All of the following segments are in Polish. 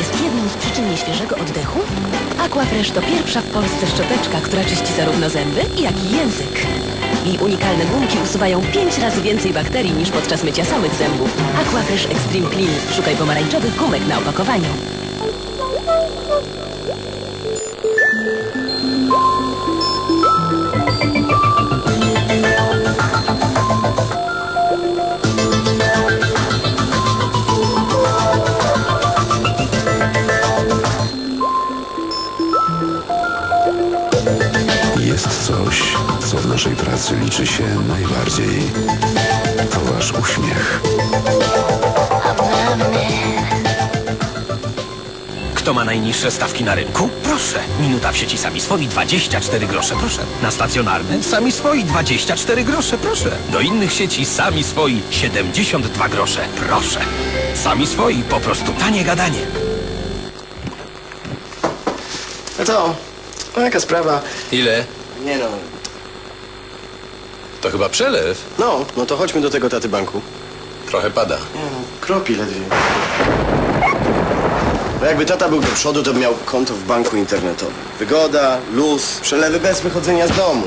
jest jedną z przyczyn nieświeżego oddechu? Aquafresh to pierwsza w Polsce szczoteczka, która czyści zarówno zęby, jak i język. Jej unikalne gumki usuwają 5 razy więcej bakterii niż podczas mycia samych zębów. Aquafresh Extreme Clean. Szukaj pomarańczowych gumek na opakowaniu. Co w naszej pracy liczy się najbardziej. To wasz uśmiech. Kto ma najniższe stawki na rynku? Proszę. Minuta w sieci sami swoi 24 grosze, proszę. Na stacjonarne sami swoi 24 grosze, proszę. Do innych sieci sami swoi 72 grosze, proszę. Sami swoi, po prostu tanie gadanie. No to, no jaka sprawa? Ile? Nie no, To chyba przelew. no, no to chodźmy do tego taty banku. Trochę pada. Nie no, kropi ledwie. No jakby tata był do przodu, to by miał konto w banku internetowym. Wygoda, luz, przelewy bez wychodzenia z domu.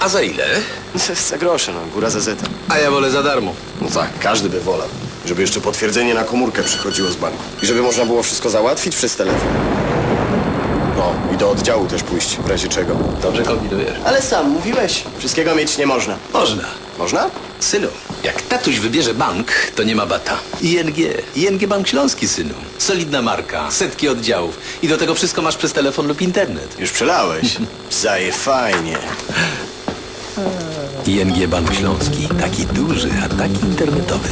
A za ile? Za grosze, no, góra za zeta. A ja wolę za darmo. No tak, każdy by wolał. Żeby jeszcze potwierdzenie na komórkę przychodziło z banku. I żeby można było wszystko załatwić przez telefon. No, i do oddziału też pójść, w razie czego. Dobrze kombinujesz. Ale sam mówiłeś, wszystkiego mieć nie można. Można. Można? Synu, jak tatuś wybierze bank, to nie ma bata. ING. ING Bank Śląski, synu. Solidna marka, setki oddziałów. I do tego wszystko masz przez telefon lub internet. Już przelałeś. Zaje fajnie. ING Bank Śląski. Taki duży, a taki internetowy.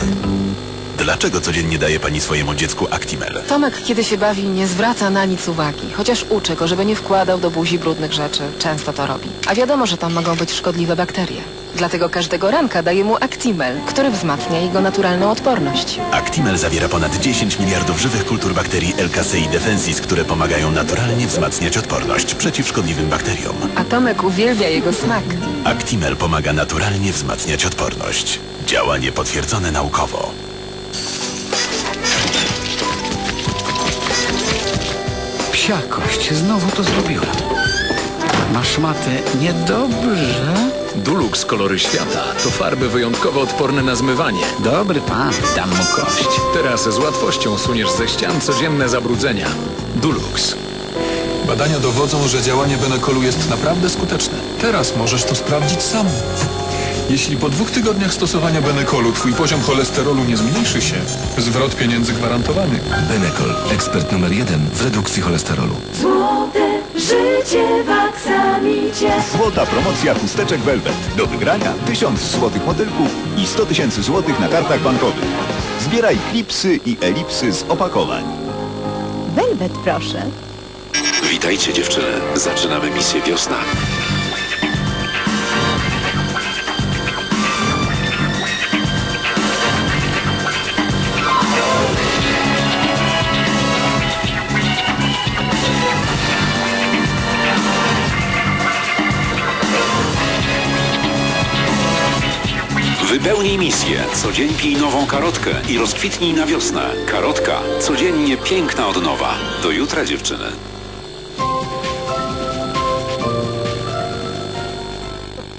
Dlaczego codziennie daje pani swojemu dziecku Actimel? Tomek, kiedy się bawi, nie zwraca na nic uwagi. Chociaż uczę go, żeby nie wkładał do buzi brudnych rzeczy. Często to robi. A wiadomo, że tam mogą być szkodliwe bakterie. Dlatego każdego ranka daję mu Actimel, który wzmacnia jego naturalną odporność. Actimel zawiera ponad 10 miliardów żywych kultur bakterii LKCI defensis, które pomagają naturalnie wzmacniać odporność przeciw szkodliwym bakteriom. A Tomek uwielbia jego smak. Actimel pomaga naturalnie wzmacniać odporność. Działanie potwierdzone naukowo. Psiakość, znowu to zrobiła. Na szmatę niedobrze. Dulux Kolory Świata to farby wyjątkowo odporne na zmywanie. Dobry pan, dam mu kość. Teraz z łatwością suniesz ze ścian codzienne zabrudzenia. Dulux. Badania dowodzą, że działanie Benekolu jest naprawdę skuteczne. Teraz możesz to sprawdzić sam. Jeśli po dwóch tygodniach stosowania Benekolu twój poziom cholesterolu nie zmniejszy się, zwrot pieniędzy gwarantowany. Benekol, ekspert numer jeden w redukcji cholesterolu. Złote życie w aksamicie. Złota promocja chusteczek Velvet. Do wygrania 1000 złotych motylków i 100 tysięcy złotych na kartach bankowych. Zbieraj klipsy i elipsy z opakowań. Velvet proszę. Witajcie dziewczyny. Zaczynamy misję wiosna. Wypełnij misję. Codziennie pij nową karotkę i rozkwitnij na wiosnę. Karotka. Codziennie piękna od nowa. Do jutra dziewczyny.